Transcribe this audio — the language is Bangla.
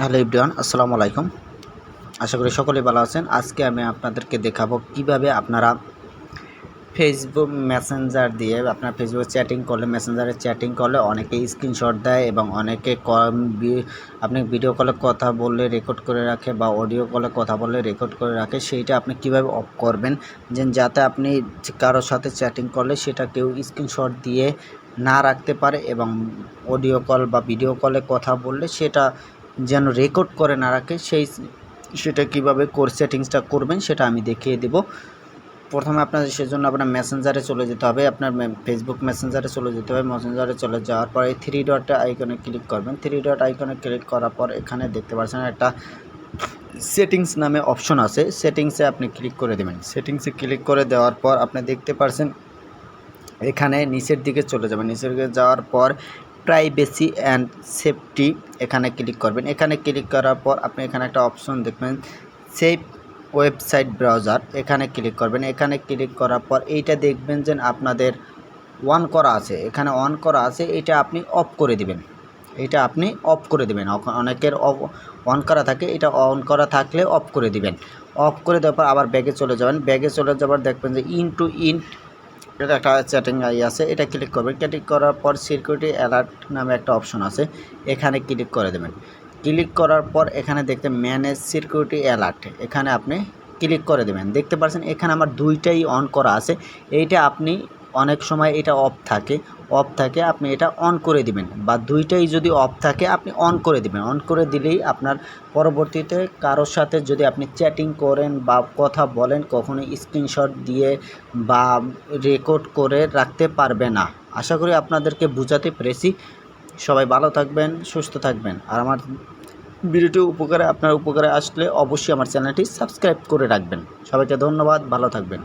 হ্যালো ইব্রান আসসালামু আলাইকুম। আশা করি সকলেই ভালো আছেন। আজকে আমি আপনাদেরকে দেখাবো কীভাবে আপনারা ফেসবুক মেসেঞ্জার দিয়ে আপনার ফেসবুকে চ্যাটিং করলে মেসেঞ্জারে চ্যাটিং করলে অনেকে স্ক্রিনশট দেয় এবং অনেকে আপনি ভিডিও কলে কথা বললে রেকর্ড করে রাখে বা অডিও কলে কথা বললে রেকর্ড করে রাখে। সেইটা আপনি কীভাবে অফ করবেন? যে যাতে আপনি কারোর সাথে চ্যাটিং করলে সেটা কেউ স্ক্রিনশট দিয়ে না রাখতে পারে এবং অডিও কল বা ভিডিও কলে কথা বললে সেটা যেন রেকর্ড করে না রাখে, সেই সেটা কীভাবে কোর সেটিংসটা করবেন সেটা আমি দেখিয়ে দেব। প্রথমে আপনাদের সেজন্য আপনার মেসেঞ্জারে চলে যেতে হবে, আপনার ফেসবুক মেসেঞ্জারে চলে যেতে হবে। মেসেঞ্জারে চলে যাওয়ার পরে থ্রি ডট আইকনে ক্লিক করবেন। থ্রি ডট আইকনে ক্লিক করার পর এখানে দেখতে পাচ্ছেন একটা সেটিংস নামে অপশন আছে। সেটিংসে আপনি ক্লিক করে দেবেন। সেটিংসে ক্লিক করে দেওয়ার পর আপনি দেখতে পাচ্ছেন এখানে নিচের দিকে চলে যাবেন। নিচের দিকে যাওয়ার পর প্রাইভেসি অ্যান্ড সেফটি এখানে ক্লিক করবেন। এখানে ক্লিক করার পর আপনি এখানে একটা অপশন দেখবেন সেফ ওয়েবসাইট ব্রাউজার এখানে ক্লিক করবেন। এখানে ক্লিক করার পর এইটা দেখবেন যে আপনাদের অন করা আছে। এখানে অন করা আছে, এটা আপনি অফ করে দিবেন। এটা আপনি অফ করে দিবেন। অনেকের অন করা থাকে, এটা অন করা থাকলে অফ করে দিবেন। অফ করে দেওয়ার পর আবার ব্যাগে চলে যাবেন। ব্যাগে চলে যাবার দেখবেন যে ইন টু ইন এটা একটা চ্যাটিং আই আছে, এটা ক্লিক করবেন। ক্লিক করার পর সিকিউরিটি অ্যালার্ট নামে একটা অপশন আছে, এখানে ক্লিক করে দেবেন। ক্লিক করার পর এখানে দেখতে ম্যানেজ সিকিউরিটি অ্যালার্ট এখানে আপনি ক্লিক করে দেবেন। দেখতে পাচ্ছেন এখানে আমার দুইটাই অন করা আছে। এইটা আপনি অনেক সময় এটা অফ থাকে। অফ থাকে, আপনি এটা অন করে দিবেন। বা দুইটাই যদি অফ থাকে, আপনি অন করে দিবেন। অন করে দিলেই আপনার পরবর্তীতে কারোর সাথে যদি আপনি চ্যাটিং করেন বা কথা বলেন, কখনো স্ক্রিনশট দিয়ে বা রেকর্ড করে রাখতে পারবে না। আশা করি আপনাদেরকে বুঝাতে পেরেছি। সবাই ভালো থাকবেন, সুস্থ থাকবেন। আর আমার ভিডিওটি উপকারে, আপনার উপকারে আসলে অবশ্যই আমার চ্যানেলটি সাবস্ক্রাইব করে রাখবেন। সবাইকে ধন্যবাদ, ভালো থাকবেন।